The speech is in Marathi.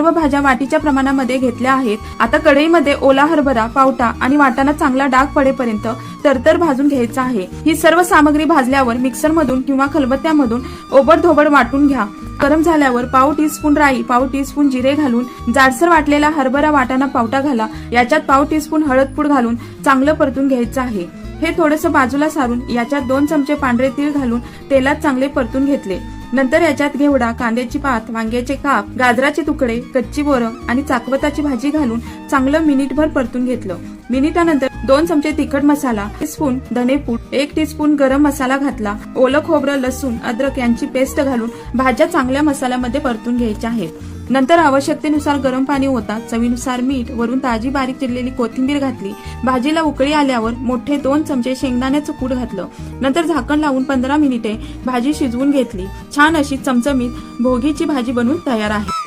सर्व भाज्या वाटीच्या प्रमाणामध्ये घेतल्या आहेत. आता कढईमध्ये ओला हरभरा पावटा आणि वाटाणा चांगला डाग पडेपर्यंत तरतर भाजून घ्यायचा आहे. ही सर्व सामग्री भाजल्यावर मिक्सर मधून किंवा खलबत्त्यामधून ओबडधोबड वाटून घ्या. गरम झाल्यावर पाव टीस्पून राई पाव टीस्पून जिरे घालून जाडसर वाटलेला हरभरा वाटाणा पावटा घाला. याच्यात पाव टीस्पून हळद पूड घालून चांगलं परतून घ्यायचं आहे. हे थोडंसं बाजूला सारून याच्यात दोन चमचे पांढरे तीळ घालून तेलात चांगले परतून घेतले. नंतर याच्यात घेवडा कांद्याची पात वांग्याचे काप गाजराचे तुकडे कच्ची बोरं आणि चाकवताची भाजी घालून चांगलं मिनिटभर परतून घेतलं. मिनिटानंतर दोन चमचे तिखट मसाला स्पून धनेपूड एक टीस्पून गरम मसाला घातला. ओलं खोबरं लसूण अद्रक यांची पेस्ट घालून भाज्या चांगल्या मसाल्यामध्ये परतून घ्यायच्या आहेत. नंतर आवश्यकतेनुसार गरम पाणी होता चवीनुसार मीठ वरून ताजी बारीक चिरलेली कोथिंबीर घातली. भाजीला उकळी आल्यावर मोठे दोन चमचे शेंगदाण्याचं कूट घातलं. नंतर झाकण लावून पंधरा मिनिटे भाजी शिजवून घेतली. छान अशी चमचमीत भोगीची भाजी बनवून तयार आहे.